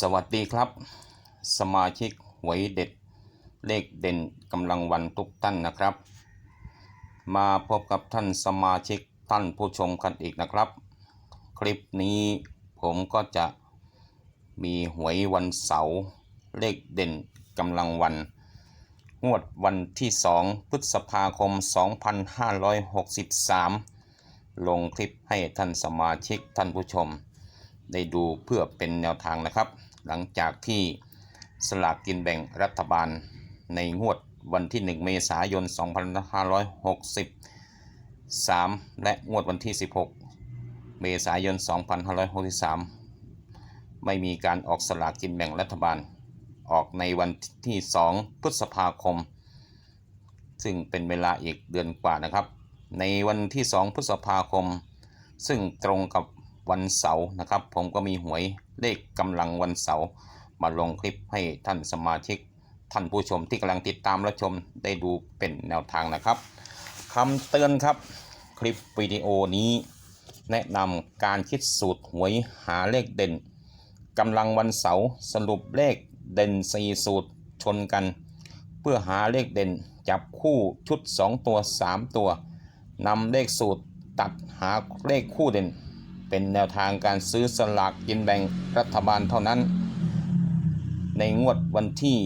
สวัสดีครับ สมาชิกหวยเด็ด เลขเด่นกำลังวันทุกท่านนะครับ มาพบกับท่านสมาชิกท่านผู้ชมกันอีกนะครับ คลิปนี้ผมก็จะมีหวยวันเสาร์เลขเด่นกำลังวันงวดวันที่ 2 พฤษภาคม 2563 ลงคลิปให้ท่านสมาชิกท่านผู้ชมได้ดูเพื่อเป็นแนวทางนะครับ หลังจากที่สลากกินแบ่งรัฐบาลในงวดวันที่ 1 เมษายน 2563 และงวดวันที่ 16 เมษายน 2563 ไม่มีการออกสลากกินแบ่งรัฐบาล ออกในวันที่ 2 พฤษภาคม ซึ่งเป็นเวลาอีกเดือนกว่านะครับ ในวันที่ 2 พฤษภาคม ซึ่งตรงกับวันเสาร์นะครับ ผมก็มีหวย เลขกำลังวันเสาร์มาลงคลิปให้ท่านสมาชิก ท่านผู้ชมที่กำลังติดตามและชมได้ดูเป็นแนวทางนะครับคำเตือนครับ คลิปวิดีโอนี้ แนะนำการคิดสูตรหวยหาเลขเด่นกำลังวันเสาร์สรุปเลขเด่น4สูตรชนกัน เพื่อหาเลขเด่นจับคู่ชุด 2 ตัว 3 ตัวนำเลขสูตรตัดหาเลขคู่เด่น เป็นแนวทางการซื้อสลากกินแบ่งรัฐบาลเท่านั้น ในงวดวันที่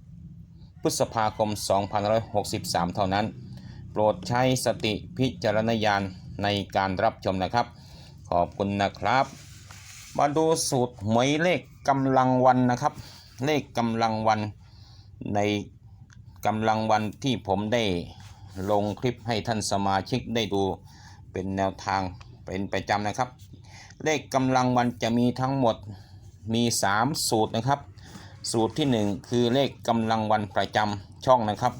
2 พฤษภาคม 2563 เท่านั้น โปรดใช้สติพิจารณญาณในการรับชมนะครับ ขอบคุณนะครับ มาดูสูตรหวยเลขกำลังวันนะครับ เลขกำลังวันในกำลังวันที่ผมได้ลงคลิปให้ท่านสมาชิกได้ดูเป็นแนวทาง เป็นประจำนะครับ เลขกำลังวันจะมีทั้งหมดมี 3 สูตรนะครับ สูตรที่ 1 คือเลขกำลังวันประจำช่องนะครับ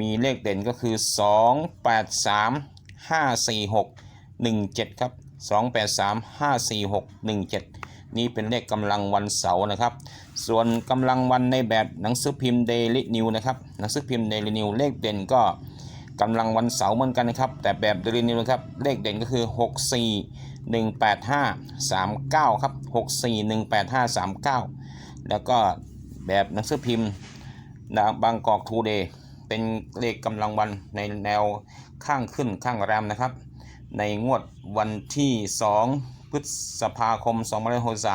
มีเลขเด่นก็คือ 2 8 3 5 4 6 1 7 ครับ 2 8 3 5 4 6 1 7 นี่เป็นเลขกำลังวันเสาร์นะครับ ส่วนกำลังวันในแบบหนังสือพิมพ์ Daily New นะครับ หนังสือพิมพ์ Daily New เลขเด่นก็ กำลังวันเสาร์เหมือนกันนะครับ แต่แบบ Daily New นะครับ เลขเด่นก็คือ 6 4 1 8 5 3 9 ครับ 6 4 1 8 5 3 9 แล้วก็แบบหนังสือพิมพ์บางกอกทูเดย์เป็นเลขกำลังวันในแนวข้างขึ้นข้างแรมนะครับ ในงวดวันที่ 2 พฤษภาคม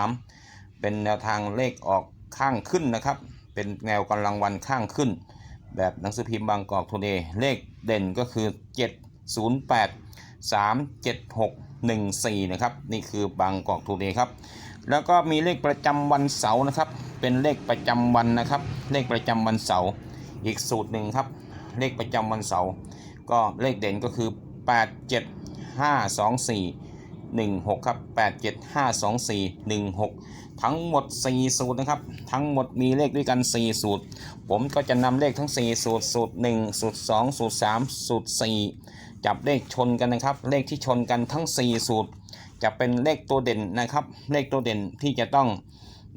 2563เป็นแนวทางเลขออกข้างขึ้นนะครับ เป็นแนวกำลังวันข้างขึ้น แบบหนังสือพิมพ์บางกอกทูเดย์เลข เด่นก็คือ 708 376 14 นะครับ นี่คือบางกอกทูเดย์ครับ แล้วก็มีเลขประจำวันเสาร์นะครับ เป็นเลขประจำวันนะครับ เลขประจำวันเสาร์อีกสูตรหนึ่งครับ เลขประจำวันเสาร์ก็เลขเด่นก็คือ 8 7 5 2 4 1 6 ครับ 8 7 5 2 4 1 6 ทั้งหมด 4 สูตรนะครับ ทั้งหมดมีเลขด้วยกัน 4 สูตร ผมก็จะนำเลขทั้ง 4 สูตร สูตร 1 สูตร 2 สูตร 3 สูตร 4 จับเลขชนกันนะครับ เลขที่ชนกันทั้ง 4 สูตร จะเป็นเลขตัวเด่นนะครับ เลขตัวเด่นที่จะต้อง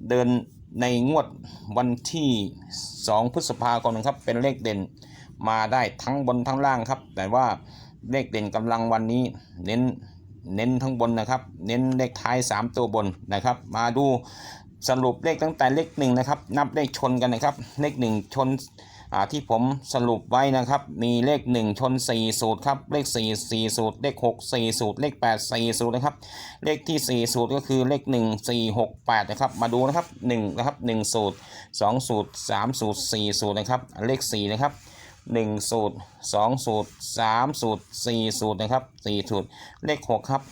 เดินในงวดวันที่ 2 พฤษภาคมนะครับ เป็นเลขเด่นมาได้ทั้งบนทั้งล่างครับ แต่ว่าเลขเด่นกำลังวันนี้เน้น เน้นทั้งบนนะครับ เน้นเลขท้าย 3 ตัวบนนะครับ มาดูสรุปเลขตั้งแต่เลขหนึ่งนะครับ นับเลขชนกันนะครับ เลขหนึ่งชนที่ผมสรุปไว้นะครับ มีเลข 1 ชน 4 สูตรครับ เลข 4 4 สูตร เลข 6 4 สูตร เลข 8 4 สูตรนะครับ เลขที่ 4 สูตรก็คือเลข 1 4 6 8 นะครับ มาดูนะครับ1นะครับ 1 สูตร 2 สูตร 3 สูตร 4 สูตรนะครับ เลข 4 นะครับ 1 สูตร 2 สูตร 3 สูตร 4 สูตรนะครับ 4 สูตร เลข 6 ครับ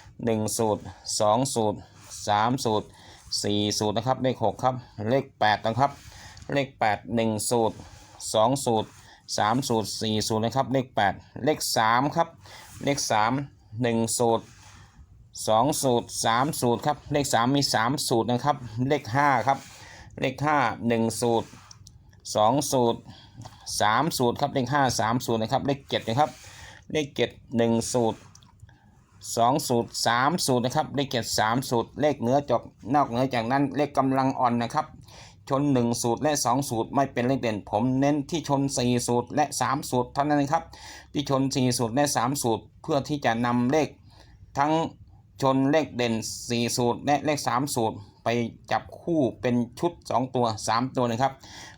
1 สูตร 2 สูตร 3 สูตร 4 สูตรนะครับ เลข 6 ครับ เลข 8 นะครับ เลข 8 1 สูตร 2 สูตร 3 สูตร 4 สูตรนะครับ เลข 8 เลข 3 ครับ เลข 3 1 สูตร 2 สูตร 3 สูตรครับ เลข 3 มี 3 สูตรนะครับ เลข 5 ครับ เลข 5 1 สูตร 2 สูตร 3สูตรครับเลข5 3สูตรนะครับเลข7นะครับเลข7 1สูตร2สูตร3สูตรนะครับเลข7 3สูตร เลขเหนือจากนอกเหนือจากนั้นเลขกำลังอ่อนนะครับชน 1 สูตรและ 2 สูตรไม่เป็นเลขเด่น ผมเน้นที่ชน 4 สูตรและ 3 สูตรเท่านั้นนะครับ ที่ชน 4 สูตรและ 3 สูตร เพื่อที่จะนำเลขทั้งชนเลขเด่น 4 สูตรและเลข 3 สูตร ไปจับคู่เป็นชุด 2 ตัว 3 ตัวนะครับ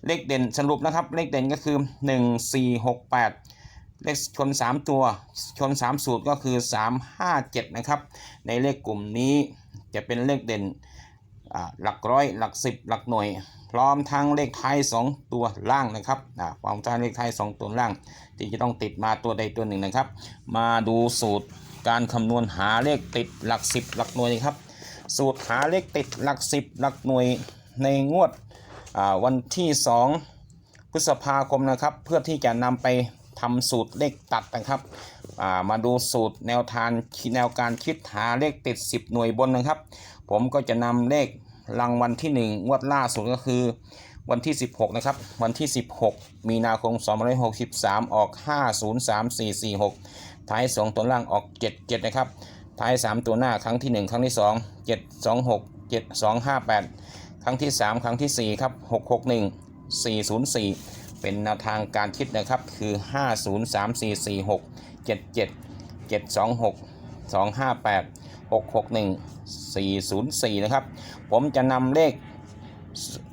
เลขเด่นสรุปนะครับ เลขเด่นก็คือ 1 4 6 8 เลขชน 3 ตัว ชน 3 สูตรก็คือ 3 5 7 นะครับ ในเลขกลุ่มนี้จะเป็นเลขเด่นหลักร้อยหลักสิบหลักหน่วย พร้อมทั้งเลขท้าย 2 ตัวล่างนะครับอ่าพร้อมทั้งเลขท้าย 2 ตัวล่าง ที่จะต้องติดมาตัวใดตัวหนึ่งนะครับ มาดูสูตรการคำนวณหาเลขติดหลักสิบหลักหน่วยครับ สูตรหาเลขติดหลักสิบหลักหน่วยในงวดวันที่ 2 พฤษภาคมนะครับ เพื่อที่จะนำไปทำสูตรเลขตัดนะครับามาดูสูตรแนวทางแนวการคิดหาเลขติด 10 หน่วยบนนะครับ ผมก็จะนำเลขรางวัลที่ 1 งวดล่าสุดก็คือวันที่ 16 นะครับ วันที่ 16 มีนาคม2563 ออก 503446 ท้าย 2 ตัวล่างออก 77 นะครับ ท้าย 3 ตัวหน้าครั้งที่ 1 ครั้งที่ 2 726 7258 ครั้งที่ 3 ครั้งที่ 4 ครับ 661 404 เป็นแนวทางการคิดนะครับ คือ 503446 77 726 258 661 404 นะครับ ผมจะนำเลข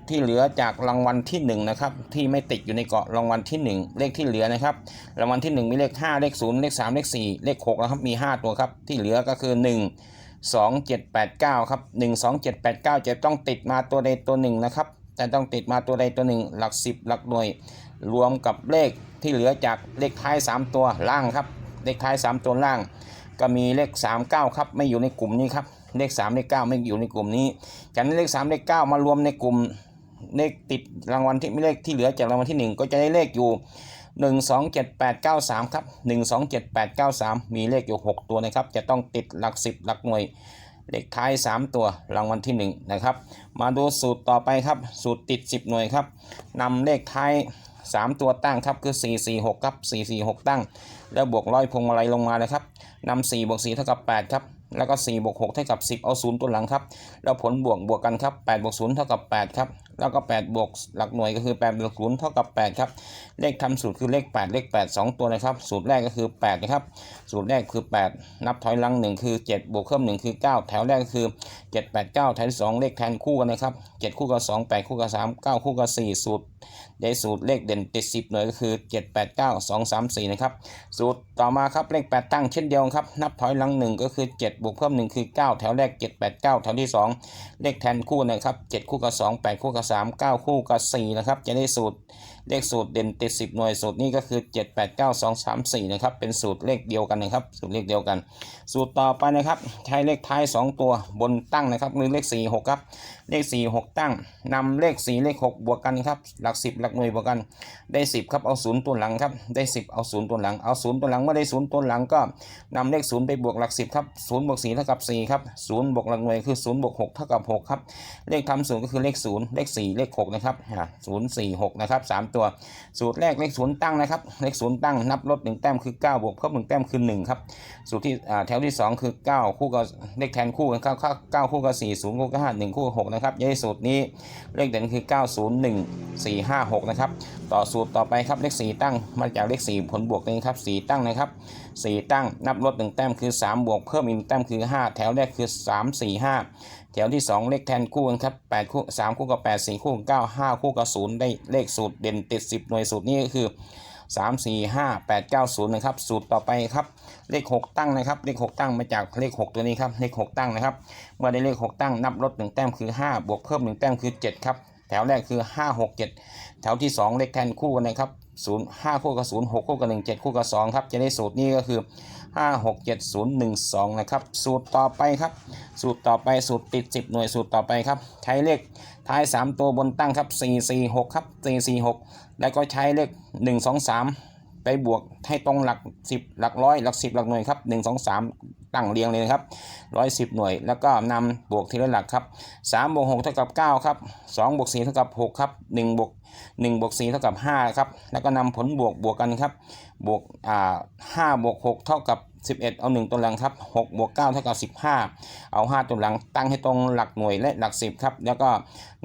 ที่เหลือจากรางวัลที่1นะครับที่ไม่ติดอยู่ในเกาะรางวัลที่ 1 เลขที่เหลือนะครับรางวัลที่ 1 มีเลข 5 เลข 0 เลข 3 เลข 4 เลข6นะครับมี 5 ตัวครับที่เหลือก็คือ 1 2 7 8 9ครับ1 2 7 8 9 จะต้องติดมาตัวใดตัวหนึ่งนะครับจะต้องติดมาตัวใดตัวหนึ่งหลัก 10 หลักหน่วย รวมกับเลขที่เหลือจากเลขท้าย 3 ตัวล่างครับเลขท้าย 3 ตัวล่าง ก็มีเลข 3 9ครับไม่อยู่ในกลุ่มนี้ครับเลข 3 เลข 9 ไม่อยู่ในกลุ่มนี้จากนั้นเลข 3 เลข 9 มารวมในกลุ่ม เลขติดรางวัลที่เลขที่เหลือจากรางวัลที่ 1 ก็จะได้เลขอยู่ 1 2 7 8 9 3ครับ1 2 7 8 9 3 มีเลขอยู่ 6 ตัวนะครับ จะต้องติดหลัก 10 หลักหน่วย เลขท้าย 3 ตัวรางวัลที่ 1 นะครับ มาดูสูตรต่อไปครับ สูตรติด 10 หน่วยครับนำเลขท้าย 3 ตัวตั้งครับคือ 4 4 6 ครับ 4 4 6 ตั้ง แล้วบวกร้อยพวงมาลัยลงมาเลยครับนำ4บวก4เท่ากับ8ครับแล้วก็4บวก6เท่ากับ 10 เอา 0 ตัวหลังครับ แล้วผลบวกบวกกันครับ8บวก0เท่ากับ8ครับ แล้วก็8บวกหลักหน่วยก็คือ8บวก0เท่ากับ8ครับเลขทำสูตรคือเลข 8 เลข 8 2 ตัวนะครับ สูตรแรกก็คือ8นะครับสูตรแรกคือ 8 นับถอยหลัง1คือ7บวกเพิ่ม1คือ 9 แถวแรกก็คือ 7 8 9แถวที่2เลขแทนคู่กันนะครับ7คู่กับ2 8 คู่กับ3 9 คู่กับ4สูตร ได้สูตรเลขเด่นติด10 หน่วยก็คือ 7 8 9 2 3 4 นะครับ สูตรต่อมาครับเลข 8 ตั้งเช่นเดียวครับ นับถอยหลัง 1 ก็คือ 7 บวกเพิ่ม 1 คือ 9 แถวแรก 7 8 9 แถวที่ 2 เลขแทนคู่นะครับ 7 คู่กับ 2 8 คู่กับ 3 9 คู่กับ 4 นะครับ จะได้สูตร เลขสูตรเด่นติด10หน่วยสูตรนี้ก็คือ7 8 9 2 3 4นะครับเป็นสูตรเลขเดียวกันนะครับสูตรเลขเดียวกัน สูตรต่อไปนะครับใช้เลขท้าย2ตัวบนตั้งนะครับหรือเลข4 6ครับเลข4 6ตั้งนำเลข4เลข6บวกกันครับหลัก10หลักหน่วยบวกกันได้10ครับเอา0ตัวหลังครับได้10เอา0ตัวหลังเอา0ตัวหลังเมื่อได้0ตัวหลังก็นำเลข0ไปบวกหลัก10ครับ0บวก4เท่ากับ4ครับ0บวกหลักหน่วยคือ0บวก6เท่ากับ6ครับเลขทำสูตรก็คือเลข0เลข4เลข6นะครับ0 4 6นะครับ3ตัวสูตรแรกเลข0ตั้งนะครับ เลข0ตั้งนับลด1แต้มคือ 9 บวกเพิ่ม1แต้มคือ1ครับสูตรที่แถวที่ 2 คือ 9 คู่กับเลขแทนคู่กัน9 9คู่กับ4 0คู่กับ5 1คู่กับ6นะครับย้ายสูตรนี้เลขเด่นคือ 9 0 1 4 5 6นะครับต่อสูตรต่อไปครับเลข 4 ตั้งมาจากเลข 4 ผลบวกนี้ครับ4ตั้งนะครับ4ตั้งนับลด1แต้มคือ 3 บวกเพิ่มอีกหนึ่งแต้มคือ 5 แถวแรกคือ 3 4 5 ถวที่ 2 เลขแทนคู่กันครับ8คู่3คู่กับ8 4คู่กับ9 5 คู่กับ0ได้เลขสูตรเด่นติด 10 หน่วยสูตรนี้ก็คือ 3 4 5 8 9 0นะครับสูตรต่อไปครับเลข 6 ตั้งนะครับเลข 6 ตั้งมาจากเลข 6 ตัวนี้ครับเลข 6 ตั้งนะครับเมื่อได้เลข 6 ตั้งนับลด1แต้มคือ 5 บวกเพิ่ม 1 แต้มคือ 7 ครับ แถวแรกคือ 5 6 7 แถวที่ 2 เลขแทนคู่กันนะครับ0 5คู่กับ0 6คู่กับ1 7 คู่กับ2ครับจะได้สูตรนี้ก็คือ 5 6 7 0 1 2 นะครับ สูตรต่อไปครับ สูตรต่อไปสูตรติด 10 หน่วยสูตรต่อไปครับ ใช้เลขท้าย 3 ตัวบนตั้งครับ 4 4 6 ครับ 4 4 6 แล้วก็ใช้เลข 1 2 3 ไปบวกให้ตรงหลัก 10 หลักร้อยหลัก 10 หลักหน่วยครับ 1 2 3 ตั้งเรียงเลยครับ 110 หน่วย แล้วก็นำบวกทีละหลักครับ3บวก6เท่ากับ 9 ครับ2บวก4เท่ากับ 6 ครับ1บวก1บวก4เท่ากับ 5 ครับ แล้วก็นำผลบวกบวกกันครับ บวกอ่า5บวก6เท่ากับ11เอา1ตัวหลังครับ6บวก9เท่ากับ15เอา5ตัวหลังตั้งให้ตรงหลักหน่วยและหลัก10ครับ แล้วก็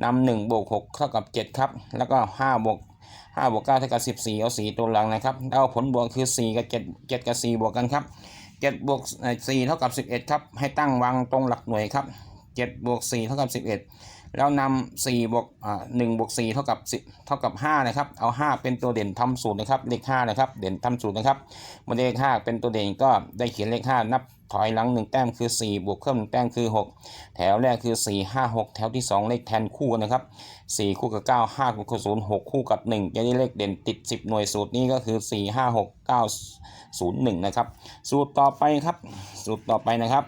นำ1บวก6เท่ากับ7ครับ แล้วก็5บวก5บวก9เท่ากับ14เอา4ตัวหลังนะครับแล้วผลบวกคือ4กับ7 7กับ4บวกกันครับ7บวก4เท่ากับ11ครับ ให้ตั้งวางตรงหลักหน่วยครับ7บวก4เท่ากับ11 แล้วนำ4บวกอ่า1บวก4เท่ากับ10เท่ากับ5นะครับเอา 5 เป็นตัวเด่นทำสูตรนะครับเลข5นะครับเด่นทำสูตรนะครับเมื่อเลข5เป็นตัวเด่นก็ได้เขียนเลข 5 นับถอยหลัง 1 แต้มคือ 4 บวกเพิ่ม1แต้มคือ 6 แถวแรกคือ 4 5 6 แถวที่ 2 เลขแทนคู่นะครับ 4 คู่กับ 9 5 คู่กับ 0 6 คู่กับ1จะได้เลขเด่นติด 10 หน่วยสูตรนี้ก็คือ 4 5 6 9 0 1 นะครับ สูตรต่อไปครับ สูตรต่อไปนะครับ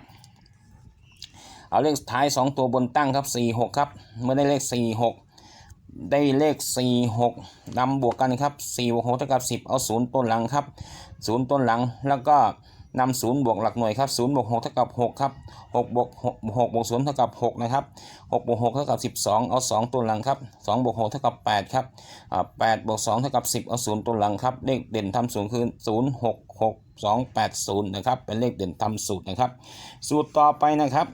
เอาเลขท้าย 2 ตัวบนตั้งครับ4 6ครับ เมื่อได้เลข 4 6 ได้เลข 4 6นำบวกกันครับ4บวก6เท่ากับ 10 เอา 0 ต้นหลังครับ 0 ต้นหลังแล้วก็ นำ0บวกหลักหน่วยครับ0บวก6เท่ากับ6ครับ6บวก6 6บวก0เท่ากับ6นะครับ6บวก6เท่ากับ12เอา2ตัวหลังครับ2บวก6เท่ากับ8ครับอ่า8บวก2เท่ากับ10เอา0ตัวหลังครับเลขเด่นทำศูนย์คือ0 6 6 2 8 0นะครับเป็นเลขเด่นทำสูตรนะครับ สูตรต่อไปนะครับ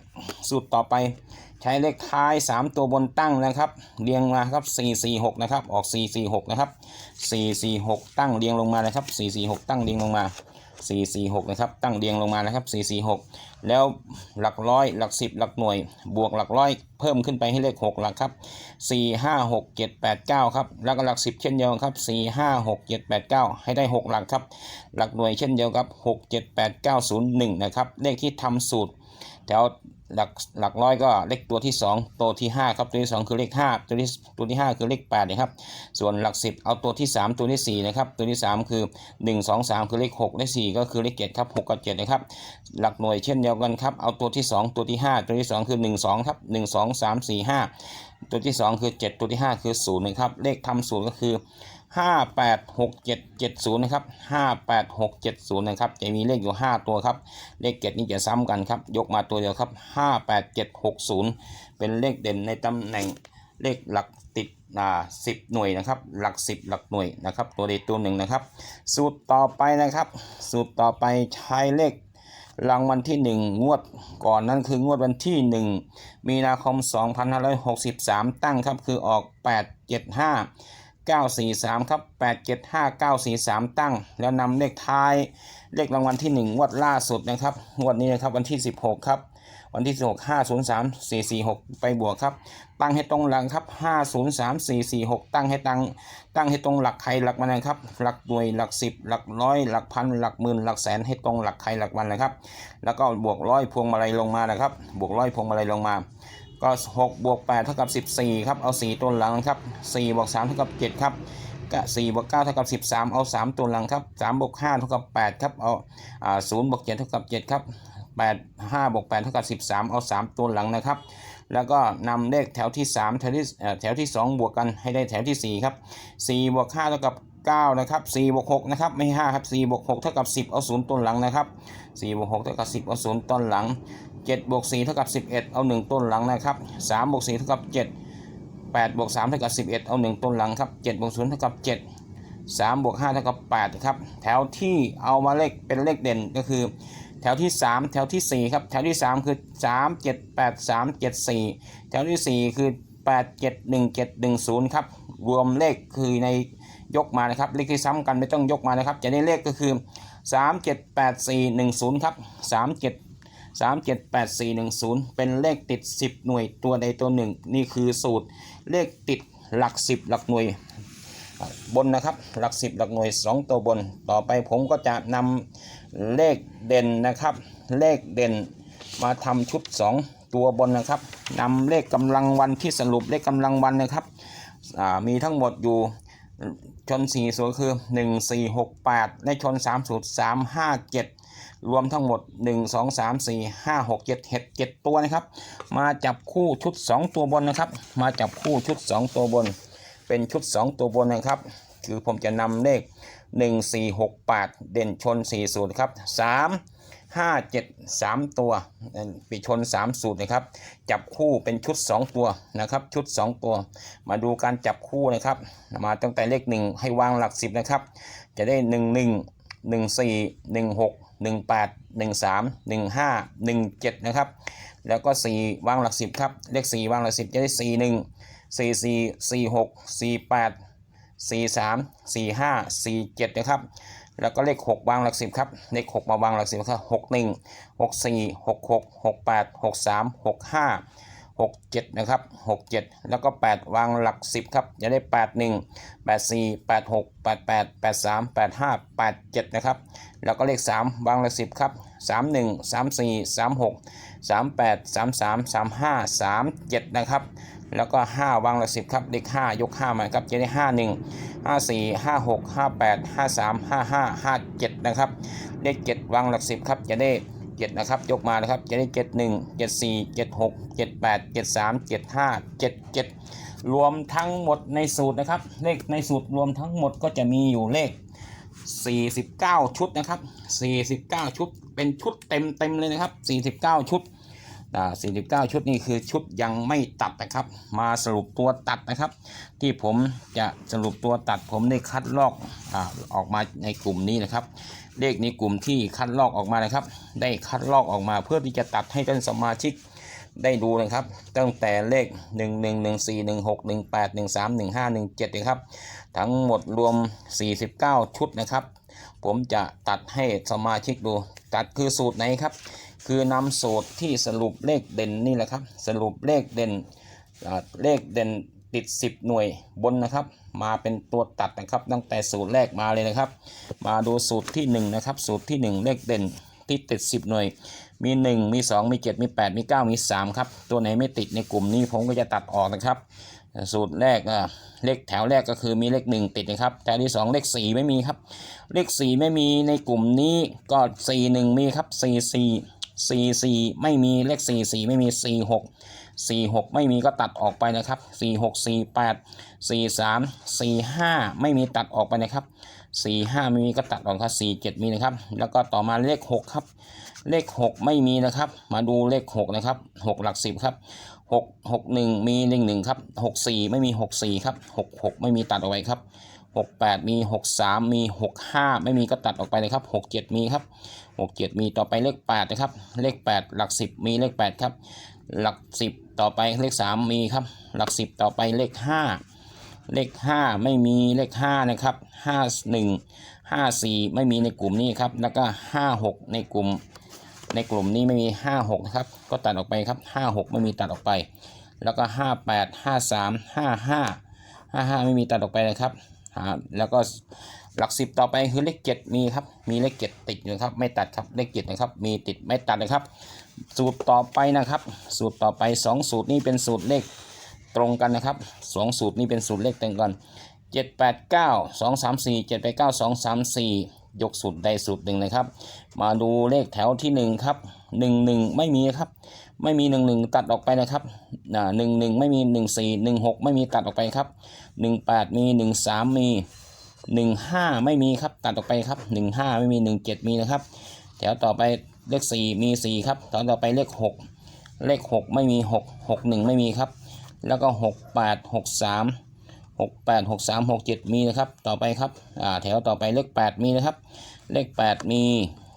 สูตรต่อไปใช้เลขท้าย 3 ตัวบนตั้งนะครับ เรียงมาครับ 4 4 6 นะครับ ออก 4 4 6 นะครับ 4 4 6 ตั้งเรียงลงมานะครับ 4 4 6 ตั้งเรียงลงมา 4 4 6 นะครับ ตั้งเรียงลงมานะครับ 4 4 6 แล้วหลักร้อย หลัก 10 หลักหน่วย บวกหลักร้อย เพิ่มขึ้นไปให้เลข 6 หลักครับ 4 5 6 7 8 9 ครับ แล้วก็หลัก 10 เช่นเดียวกันครับ 4 5 6 7 8 9 ให้ได้ 6 หลักครับ หลักหน่วยเช่นเดียวกับ 6 7 8 9 0 1 นะครับ เลขที่ทำสูตร แถวหลักหลักร้อยก็เลขตัวที่ 2 ตัวที่ 5 ครับตัวที่ 2 คือเลข 5 ตัวที่ตัวที่ 5 คือเลข8นะครับส่วนหลัก 10 เอาตัวที่ 3 ตัวที่ 4 นะครับ ตัวที่ 3 คือ 1 2 3 คือเลข 6 เลข 4 ก็คือเลข7ครับ6กับ7นะครับหลักหน่วยเช่นเดียวกันครับเอาตัวที่ 2 ตัวที่ 5 ตัวที่ 2 คือ 1 2ครับ1 2 3 4 5 ตัวที่ 2 คือ 7 ตัวที่ 5 คือ0นะครับเลขทำศูนย์ก็คือ 5 8 6 7 7 0 นะครับ 5 8 6 7 0 นะครับ จะมีเลขอยู่ 5 ตัวครับ เลขเจ็ดนี้จะซ้ำกันครับ ยกมาตัวเดียวครับ 5 8 7 6 0 เป็นเลขเด่นในตำแหน่งเลขหลักติดอ่า10หน่วยนะครับ หลัก10หลักหน่วยนะครับ ตัวใดตัวหนึ่งนะครับ สูตรต่อไปนะครับ สูตรต่อไปใช้เลขรางวัลที่ 1 งวดก่อนนั้นคืองวดวันที่ 1 มีนาคม 2563 ตั้งครับ คือออก 875 943 ครับ 875 943 ตั้ง แล้วนำเลขท้าย เลขรางวัลที่1งวดล่าสุดนะครับงวดนี้นะครับวันที่ 16 ครับ วันที่ 16 503 446 ไปบวกครับ ตั้งให้ตรงหลังครับ 503 446 ตั้งให้ตั้ง ตั้งให้ตรงหลักใครหลักมันนะครับ หลักหน่วยหลัก10หลักร้อยหลักพันหลักหมื่นหลักแสนให้ตรงหลักใครหลักมันนะครับ แล้วก็บวกร้อยพวงมาลัยลงมานะครับ บวกร้อยพวงมาลัยลงมา ก็6บวก8เท่ากับ 14ครับเอา 4 ตัวหลังครับ4บวก3เท่ากับ7ครับก็4บวก9เท่ากับ 13 เอา 3 ตัวหลังครับ3บวก5เท่ากับ8ครับเอาอ่า0บวก7เท่ากับ7ครับ8 5บวก8เท่ากับ 13 เอา 3 ตัวหลังนะครับ แล้วก็นำเลขแถวที่ 3 แถวที่แถวที่ 2 บวกกันให้ได้แถวที่ 4 ครับ4บวก5เท่ากับ9นะครับ4บวก6นะครับไม่ใช่5ครับ4บวก6เท่ากับ 10 เอา 0 ต้นหลังนะครับ4บวก6เท่ากับ 10 เอา 0 ต้นหลัง 7บวก4เท่ากับ 11 เอา 1 ต้นหลังนะครับ3บวก4เท่ากับ 7 8บวก3เท่ากับ 11 เอา 1 ต้นหลังครับ7บวก0เท่ากับ 7 3บวก5เท่ากับ8ครับแถวที่เอามาเลขเป็นเลขเด่นก็คือ แถวที่ 3 แถวทีสี่4 ครับ แถวที่ 3 คือ 3 7 8 3 7 4 แถวที่ 4 คือ 8 7 1 7 1 0ครับรวมเลขคือในยกมานะครับเลขที่ซ้ำกันไม่ต้องยกมานะครับ จะได้เลขก็คือ 3 7 8 4 1 0ครับ3 7 3 7 8 4 1 0 เป็นเลขติด 10 หน่วยตัวใดตัวหนึ่ง นี่คือสูตรเลขติดหลัก 10 หลักหน่วยบนนะครับหลักสิบหลักหน่วย 2 ตัวบน ต่อไปผมก็จะนำเลขเด่นนะครับ เลขเด่นมาทำชุด 2 ตัวบนนะครับนำเลขกำลังวันที่สรุปเลขกำลังวันนะครับมีทั้งหมดอยู่ชน4สูตรคือ 1 4 6 8และชน3สูตร3 5 7 รวมทั้งหมด 1 2 3 4 5 6 7เห็ด7ตัวนะครับ มาจับคู่ชุด 2 ตัวบนนะครับ มาจับคู่ชุด 2 ตัวบน เป็นชุด 2 ตัวบนนะครับ คือผมจะนำเลข 1 4 6 8 เด่นชน4สูตรครับ 3 5 7 3 ตัวปีชน 3 สูตรนะครับ จับคู่เป็นชุด 2 ตัวนะครับ ชุด 2 ตัว มาดูการจับคู่นะครับ มาตั้งแต่เลข 1 ให้วางหลัก 10 นะครับ จะได้ 1 1 1 4 1 6 1 8 1 3 1 5 1 7 นะครับ แล้วก็ 4 วางหลัก 10 ครับ เลข 4 วางหลัก 10 จะได้ 4 1 4 4 4 6 4 8 4 3 4 5 4 7 นะครับ แล้วก็เลข 6 วางหลัก 10 ครับ เลข 6 มาวางหลัก 10 ครับ 6 1 6 4 6 6 6 8 6 3 6 5 หกเจ็ดนะครับหกเจ็ดแล้วก็แปดวางหลักสิบครับ จะได้แปดหนึ่งแปดสี่แปดหกแปดแปดแปดสามแปดห้าแปดเจ็ดนะครับ แล้วก็เลขสามวางหลักสิบครับสามหนึ่งสามสี่สามหกสามแปดสามสามสามห้าสามเจ็ดนะครับ แล้วก็ 5 วางหลักสิบครับ เลข 5 ยก 5 มาครับ จะได้ 5 1 5 4 5 6 5 8 5 3 5 5 5 7 นะครับ เลข 7 วางหลักสิบครับ จะได้ 7นะครับ ยกมานะครับ จะได้7 1 7 4 7 6 7 8 7 3 7 5 7 7รวมทั้งหมดในสูตรนะครับ เลขในสูตรรวมทั้งหมดก็จะมีอยู่เลข 49 ชุดนะครับ 49 ชุด เป็นชุดเต็มเต็มเลยนะครับ 49 ชุด อ่า49 ชุดนี่คือชุดยังไม่ตัดนะครับ มาสรุปตัวตัดนะครับ ที่ผมจะสรุปตัวตัดผมได้คัดลอกอ่าออกมาในกลุ่มนี้นะครับ เลขในกลุ่มที่คัดลอกออกมานะครับ ได้คัดลอกออกมาเพื่อที่จะตัดให้ท่านสมาชิกได้ดูนะครับ ตั้งแต่เลข 1 1 1 4 1 6 1 8 1 3 1 5 1 7นะครับ ทั้งหมดรวม 49 ชุดนะครับ ผมจะตัดให้สมาชิกดู ตัดคือสูตรไหนครับ คือนำสูตรที่สรุปเลขเด่นนี่แหละครับ สรุปเลขเด่นเลขเด่นติด 10 หน่วยบนนะครับ มาเป็นตัวตัดนะครับตั้งแต่สูตรแรกมาเลยนะครับ มาดูสูตรที่1นะครับสูตรที่ 1 เลขเด่นที่ติด 10 หน่วย มี 1 มี 2 มี 7 มี 8 มี 9 มี 3 ครับ ตัวไหนไม่ติดในกลุ่มนี้ผมก็จะตัดออกนะครับ สูตรแรกเลขแถวแรกก็คือมีเลข 1 ติดนะครับแถวที่ 2 เลข 4 ไม่มีครับ เลข 4 ไม่มีในกลุ่มนี้ก็ 4 1 มีครับ4 4 4 4ไม่มีเลข4 4ไม่มี4 6 4 6ไม่มีก็ตัดออกไปนะครับ4 6 4 8 4 3 4 5ไม่มีตัดออกไปนะครับ4 5ไม่มีก็ตัดออกครับ4 7มีนะครับ แล้วก็ต่อมาเลข6ครับ เลข6ไม่มีนะครับ มาดูเลข6นะครับ6หลัก10ครับ6 6 1มี1 1ครับ6 4ไม่มี6 4ครับ6 6ไม่มีตัดออกไปครับ6 8มี6 3มี6 5ไม่มีก็ตัดออกไปเลยครับ6 7มีครับ 6 7 มีต่อไปเลข8นะครับ เลข 8 หลัก 10 มีเลข 8 ครับ หลัก 10 ต่อไปเลข 3 มีครับ หลัก 10 ต่อไปเลข 5 เลข 5 ไม่มีเลข 5 นะครับ 5 1 5 4 ไม่มีในกลุ่มนี้ครับ แล้วก็ 5 6 ในกลุ่ม ในกลุ่มนี้ไม่มี 5 6 นะครับ ก็ตัดออกไปครับ 5 6 ไม่มีตัดออกไป แล้วก็ 5 8 5 3 5 5 5 5 ไม่มีตัดออกไปนะครับแล้วก็ หลัก10ต่อไปคือเลข7มีครับ มีเลข7ติดอยู่ครับ ไม่ตัดครับ เลข7นะครับ มีติดไม่ตัดนะครับ สูตรต่อไปนะครับ สูตรต่อไป2สูตรนี้เป็นสูตรเลขตรงกันนะครับ2สูตรนี้เป็นสูตรเลขตรงกัน7 8 9 2 3 4 7 8 9 2 3 4ยกสูตรใดสูตรหนึ่งนะครับ มาดูเลขแถวที่1ครับ1 1ไม่มีครับ ไม่มี1 1ตัดออกไปนะครับอ่า1 1ไม่มี1 4 1 6ไม่มีตัดออกไปครับ1 8มี1 3มี 1 5ไม่มีครับตัดออกไปครับ1 5ไม่มี1 7มีนะครับ แถวต่อไปเลข4มี4ครับแถวต่อไปเลข6เลข6ไม่มี6 6 1ไม่มีครับ แล้วก็6 8 6 3 6 8 6 3 6 7มีนะครับ ต่อไปครับอ่าแถวต่อไปเลข8มีนะครับ เลข8มี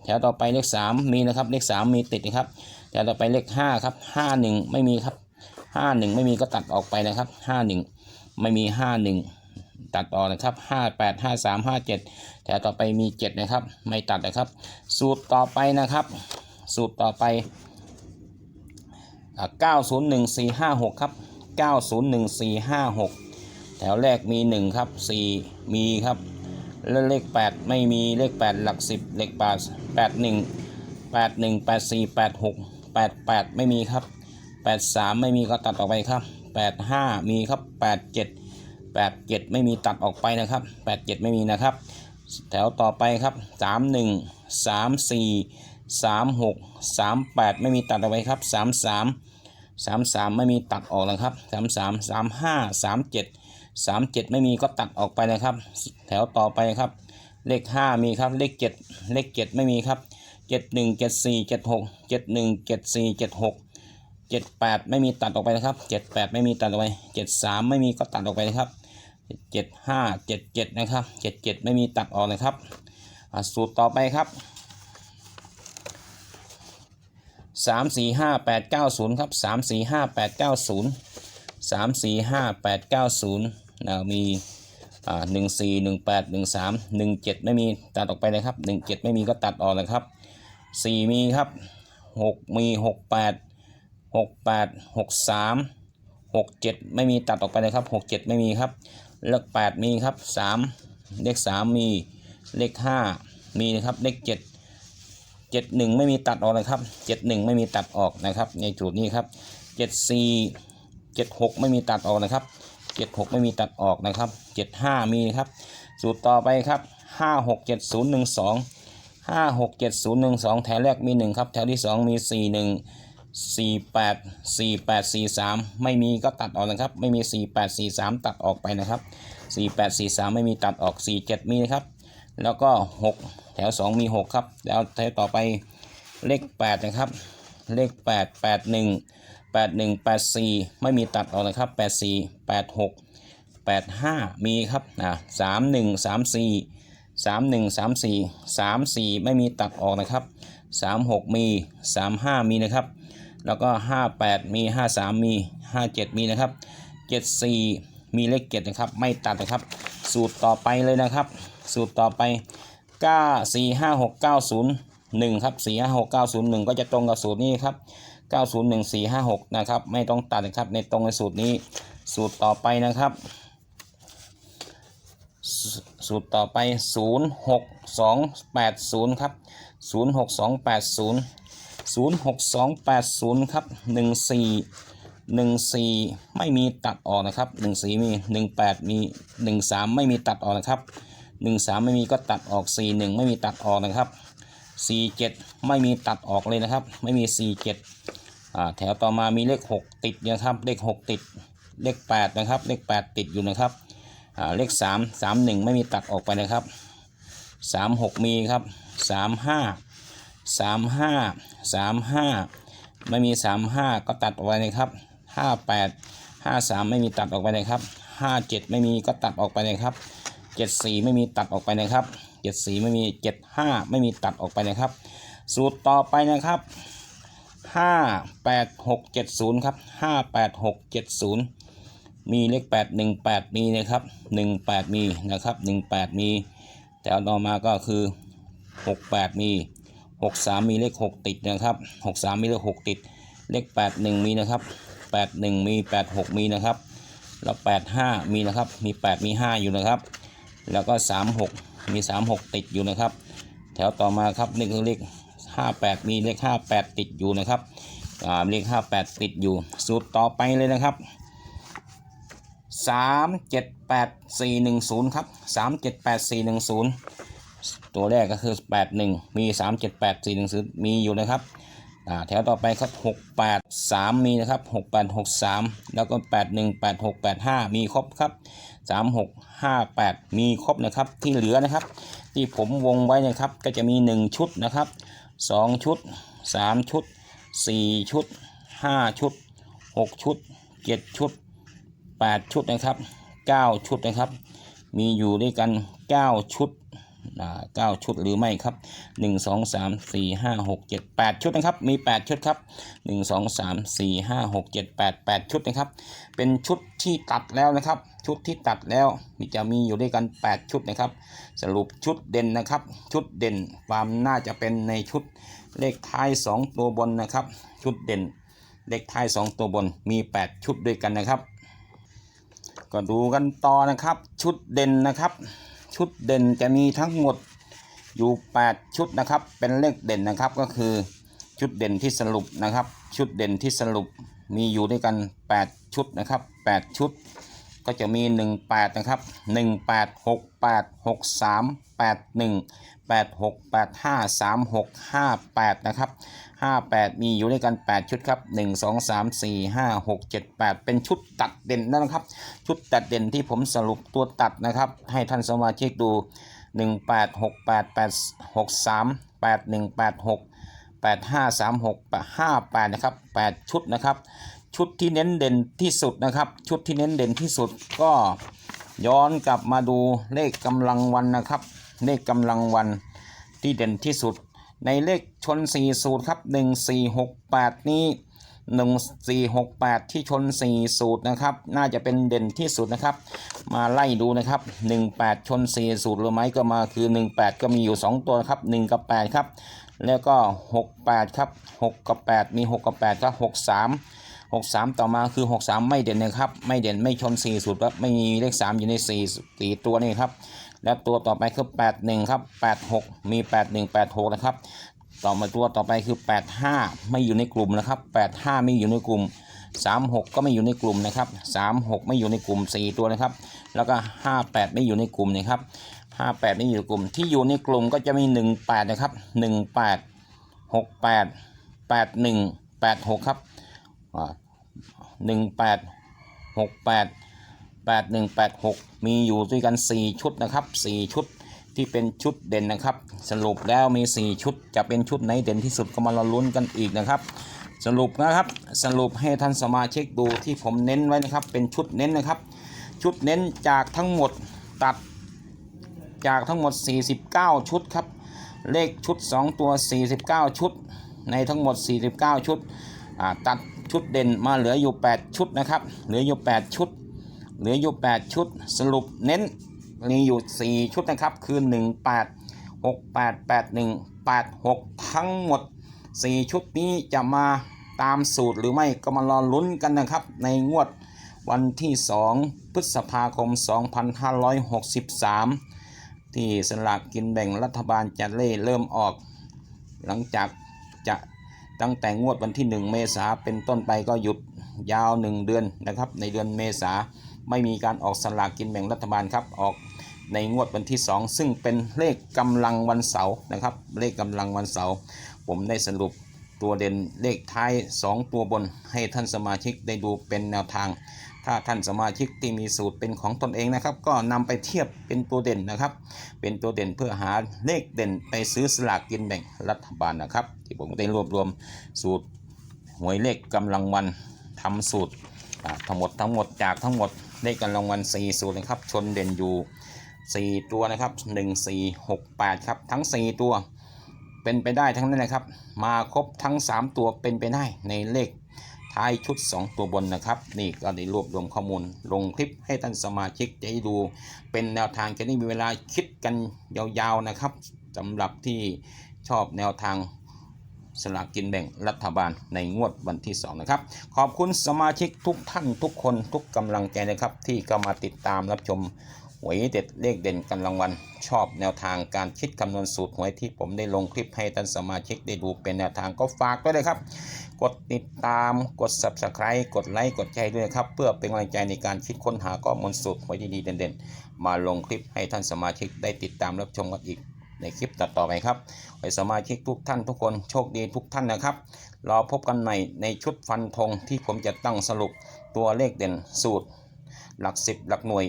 แถวต่อไปเลข3มีนะครับเลข3มีติดนะครับแถวต่อไปเลข5ครับ5 1ไม่มีครับ5 1ไม่มีก็ตัดออกไปนะครับ5 1ไม่มี5 1 ตัดออกนะครับ 5 8 5 3 5 7 แถวต่อไปมี 7 นะครับ ไม่ตัดนะครับ สูตรต่อไปนะครับ สูตรต่อไป 901456 ครับ 901456 แถวแรกมี 1 ครับ 4 มีครับแล้วเลข 8 ไม่มีเลข 8 หลัก 10 เลข8 81 81 84 86 88 ไม่มีครับ 83 ไม่มีก็ตัดออกไปครับ 85 มีครับ 87 แปดเจ็ดไม่มีตัดออกไปนะครับแปดเจ็ดไม่มีนะครับ แถวต่อไปครับสามหนึ่งสามสี่สามหกสามแปดไม่มีตัดออกไปครับสามสามสามสามไม่มีตัดออกนะครับสามสามสามห้าสามเจ็ดสามเจ็ดไม่มีก็ตัดออกไปนะครับ แถวต่อไปครับ เลขห้ามีครับเลขเจ็ดเลขเจ็ดไม่มีครับเจ็ดหนึ่งเจ็ดสี่เจ็ดหกเจ็ดหนึ่งเจ็ดสี่เจ็ดหกเจ็ดแปดไม่มีตัดออกไปนะครับเจ็ดแปดไม่มีตัดออกไปเจ็ดสามไม่มีก็ตัดออกไปนะครับ 75 77นะครับ77ไม่มีตัดออกนะครับสูตรต่อไปครับสามสี่ห้าแปดเก้าศูนย์ครับสามสี่ห้าแปดเก้าศูนย์สามสี่ห้าแปดเก้าศูนย์นะมีหนึ่งสี่หนึ่งแปดหนึ่งสามหนึ่งเจ็ดไม่มีตัดออกไปนะครับหนึ่งเจ็ดไม่มีก็ตัดออกนะครับสี่มีครับหกมีหกแปดหกแปดหกสามหกเจ็ดไม่มีตัดออกไปนะครับหกเจ็ดไม่มีครับ เลขแปดมีครับสามเลขสามมีเลขห้ามีนะครับเลขเจ็ดเจ็ดหนึ่งไม่มีตัดออกนะครับเจ็ดหนึ่งไม่มีตัดออกนะครับ ในจุดนี้ครับเจ็ดสี่เจ็ดหกไม่มีตัดออกนะครับเจ็ดหกไม่มีตัดออกนะครับเจ็ดห้ามีครับสูตรต่อไปครับห้าหกเจ็ดศูนย์หนึ่งสองห้าหกเจ็ดศูนย์หนึ่งสองแถวแรกมีหนึ่งครับแถวที่สองมีสี่หนึ่ง สี่แปดสี่แปดสี่สามไม่มีก็ตัดออกนะครับ ไม่มีสี่แปดสี่สามตัดออกไปนะครับสี่แปดสี่สามไม่มีตัดออกสี่เจ็ดมีนะครับ แล้วก็หกแถวสองมีหกครับ แล้วแถวต่อไปเลขแปดนะครับ เลขแปดแปดหนึ่งแปดหนึ่งแปดสี่ไม่มีตัดออกนะครับแปดสี่แปดหกแปดห้ามีครับอ่าสามหนึ่งสามสี่สามหนึ่งสามสี่สามสี่ไม่มีตัดออกนะครับสามหกมีสามห้ามีนะครับ แล้วก็ห้าแปดมีห้าสามมีห้าเจ็ดมีนะครับเจ็ดสี่มีเลขเจ็ดนะครับ ไม่ตัดนะครับ สูตรต่อไปเลยนะครับ สูตรต่อไปเก้าสี่ห้าหกเก้าศูนย์หนึ่งครับสี่ห้าหกเก้าศูนย์หนึ่งก็จะตรงกับสูตรนี้ครับเก้าศูนย์หนึ่งสี่ห้าหกนะครับ ไม่ต้องตัดนะครับ ในตรงในสูตรนี้ สูตรต่อไปนะครับ สูตรต่อไป 0 6 2 8 0 ครับ 0 6 2 8 0 0 6 2 8 0 ครับ 14 14 ไม่มีตัดออกนะครับ 14 มี 18 มี 13 ไม่มีตัดออกนะครับ 13 ไม่มีก็ตัดออก 41 ไม่มีตัดออกนะครับ 47 ไม่มีตัดออกเลยนะครับ ไม่มี 47อ่าแถวต่อมามีเลข 6 ติดนะครับ เลข 6 ติด เลข 8 นะครับ เลข 8 ติดอยู่นะครับอ่าเลขสามสามหนึ่งไม่มีตัดออกไปนะครับสามหกมีครับสามห้า สามห้าสามห้าไม่มีสามห้าก็ตัดออกไปนะครับห้าแปดห้าสามไม่มีตัดออกไปนะครับห้าเจ็ดไม่มีก็ตัดออกไปนะครับเจ็ดสี่ไม่มีตัดออกไปนะครับเจ็ดสี่ไม่มีเจ็ดห้าไม่มีตัดออกไปนะครับ สูตรต่อไปนะครับห้าแปดหกเจ็ดศูนย์ครับห้าแปดหกเจ็ดศูนย์มีเลขแปดหนึ่งแปดมีนะครับหนึ่งแปดมีนะครับหนึ่งแปดมี แต่เอาต่อมาก็คือหกแปดมี หกสามมีเลขหกติดนะครับหกสามมีเลขหกติด เลขแปดหนึ่งมีนะครับแปดหนึ่งมีแปดหกมีนะครับแล้วแปดห้ามีนะครับมีแปดมีห้าอยู่นะครับ แล้วก็สามหกมีสามหกติดอยู่นะครับ แถวต่อมาครับนี่คือเลขห้าแปดมีเลขห้าแปดติดอยู่นะครับเลขห้าแปดติดอยู่ สูตรต่อไปเลยนะครับสามเจ็ดแปดสี่หนึ่งศูนย์ครับสามเจ็ดแปดสี่หนึ่งศูนย์ ตัวแรกก็คือแปดหนึ่งมีสามเจ็ดแปดสี่หนึ่งศูนย์มีอยู่นะครับแถวต่อไปครับหกแปดสามมีนะครับหกแปดหกสามแล้วก็แปดหนึ่งแปดหกแปดห้ามีครบครับสามหกห้าแปดมีครบนะครับที่เหลือนะครับ ที่ผมวงไว้นะครับก็จะมีหนึ่งชุดนะครับสองชุดสามชุดสี่ชุดห้าชุดหกชุดเจ็ดชุด 8 ชุดนะครับ 9 ชุดนะครับ มีอยู่ด้วยกัน 9 ชุด อ่า9ชุดหรือไม่ครับ1 2 3 4 5 6 7 8ชุดนะครับมี8ชุดครับ1 2 3 4 5 6 7 8 8ชุดนะครับ เป็นชุดที่ตัดแล้วนะครับ ชุดที่ตัดแล้วมีจะมีอยู่ด้วยกัน8ชุดนะครับ สรุปชุดเด่นนะครับ ชุดเด่นความน่าจะเป็นในชุดเลขท้าย2ตัวบนนะครับ ชุดเด่นเลขท้าย2ตัวบนมี8ชุดด้วยกันนะครับ ก็ดูกันต่อนะครับ ชุดเด่นนะครับ ชุดเด่นจะมีทั้งหมดอยู่ 8 ชุดนะครับ เป็นเลขเด่นนะครับก็คือชุดเด่นที่สรุปนะครับ ชุดเด่นที่สรุปมีอยู่ด้วยกัน 8 ชุดนะครับ 8 ชุด ก็จะมี 18 นะครับ 18 68 63 81 86 85 36 58 นะครับ 58 มีอยู่ด้วยกัน 8 ชุดครับ 1 2 3 4 5 6 7 8 เป็นชุดตัดเด่นนะครับ ชุดตัดเด่นที่ผมสรุปตัวตัดนะครับ ให้ท่านสมาชิกดู 1 8 6 8 8 6 3 8 1 8 6 8 5 3 6 8 5 8 นะครับ 8 ชุดนะครับ ชุดที่เน้นเด่นที่สุดนะครับ ชุดที่เน้นเด่นที่สุดก็ย้อนกลับมาดูเลขกำลังวันนะครับ เลขกำลังวันที่เด่นที่สุด ในเลขชน4สูตรครับ 1 4 6 8 นี้ 1468 ที่ชน 4 สูตรนะครับ น่าจะเป็นเด่นที่สุดนะครับ มาไล่ดูนะครับ 18 ชน 4 สูตรหรือไม่ก็มาคือ 18 ก็มีอยู่ 2 ตัวครับ 1 กับ 8 ครับ แล้วก็ 68 ครับ 6 กับ 8 มี 6 กับ8ครับ63 63 ต่อมาคือ 63 ไม่เด่นนะครับ ไม่เด่นไม่ชน4สูตรครับไม่มีเลข 3 อยู่ใน4 4ตัวนี่ครับ แล้วตัวต่อไปคือ 81 ครับ 86 มี 81 86 นะครับ ต่อมาตัวต่อไปคือ 85 ไม่อยู่ในกลุ่มนะครับ 85 ไม่อยู่ในกลุ่ม 36 ก็ไม่อยู่ในกลุ่มนะครับ 36 ไม่อยู่ในกลุ่ม 4 ตัวนะครับ แล้วก็ 58 ไม่อยู่ในกลุ่มนะครับ 58 ไม่อยู่ในกลุ่ม ที่อยู่ในกลุ่มก็จะมี 18 นะครับ 18 68 81 86 ครับ อ่า18 68 8186มีอยู่ด้วยกัน4ชุดนะครับ4ชุดที่เป็นชุดเด่นนะครับ สรุปแล้วมี 4 ชุดจะเป็นชุดไหนเด่นที่สุดก็มาลุ้นกันอีกนะครับ สรุปนะครับสรุปให้ท่านสมาชิกดูที่ผมเน้นไว้นะครับ เป็นชุดเน้นนะครับ ชุดเน้นจากทั้งหมดตัดจากทั้งหมด 49 ชุดครับ เลขชุด 2 ตัว 49 ชุด ในทั้งหมด 49 ชุดอ่าตัด ชุดเด่นมาเหลืออยู่ 8 ชุดนะครับ เหลืออยู่ 8 ชุด เหลืออยู่ 8 ชุด สรุปเน้นมีอยู่ 4 ชุดนะครับ คือ 18 68 81 86 ทั้งหมด 4 ชุดนี้จะมาตามสูตรหรือไม่ก็มารอลุ้นกันนะครับ ในงวดวันที่ 2 พฤษภาคม 2563 ที่สลากกินแบ่งรัฐบาลจะเล่เริ่มออก หลังจาก ตั้งแต่งวดวันที่ 1 เมษาเป็นต้นไปก็หยุดยาว 1 เดือนนะครับ ในเดือนเมษาไม่มีการออกสลากกินแบ่งรัฐบาลครับออกในงวดวันที่ 2 ซึ่งเป็นเลขกำลังวันเสาร์นะครับ เลขกำลังวันเสาร์ผมได้สรุปตัวเด่นเลขท้าย 2 ตัวบนให้ท่านสมาชิกได้ดูเป็นแนวทาง ถ้าท่านสมาชิกที่มีสูตรเป็นของตนเองนะครับ ก็นำไปเทียบเป็นตัวเด่นนะครับ เป็นตัวเด่นเพื่อหาเลขเด่นไปซื้อสลากกินแบ่งรัฐบาลนะครับ ที่ผมได้รวบรวมสูตรหวยเลขกำลังวันทำสูตรทั้งหมดทั้งหมดจากทั้งหมดเลขกำลังวัน4สูตรนะครับ ชนเด่นอยู่ 4 ตัวนะครับ 1 4 6 8 ครับ ทั้ง 4 ตัวเป็นไปได้ทั้งนั้นนะครับ มาครบทั้ง 3 ตัวเป็นไปได้ในเลข ท้ายชุด 2 ตัวบนนะครับ นี่ก็ได้รวบรวมข้อมูล ลงคลิปให้ท่านสมาชิกได้ดู เป็นแนวทางจะได้มีเวลาคิดกันยาวๆนะครับสำหรับที่ชอบแนวทางสลากกินแบ่งรัฐบาลในงวดวันที่ 2 นะครับ ขอบคุณสมาชิกทุกท่านทุกคนทุกกำลังใจนะครับ ที่เข้ามาติดตามรับชม วยเด็ดเลขเด่นกำลังวันชอบแนวทางการคิดคำนวณสูตรหวยที่ผมได้ลงคลิปให้ท่านสมาชิกได้ดูเป็นแนวทางก็ฝากด้วยเลยครับ กดติดตามกด subscribe กดไลค์กดแชร์ด้วยครับ เพื่อเป็นกำลังใจในการคิดค้นหาข้อมูลสูตรหวยดีๆเด่นๆ มาลงคลิปให้ท่านสมาชิกได้ติดตามรับชมกันอีกในคลิปต่อๆไปครับให้สมาชิกทุกท่านทุกคนโชคดีทุกท่านนะครับ รอพบกันใหม่ในชุดฟันธงที่ผมจะตั้งสรุปตัวเลขเด่นสูตร หลักสิบหลักหน่วย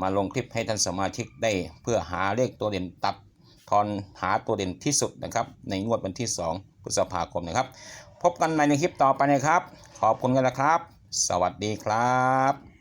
มาลงคลิปให้ท่านสมาชิกได้ เพื่อหาเลขตัวเด่นตัดทอนหาตัวเด่นที่สุดนะครับ ในงวดวันที่ 2 พฤษภาคมนะครับ พบกันใหม่ในคลิปต่อไปนะครับ ขอบคุณกันนะครับ สวัสดีครับ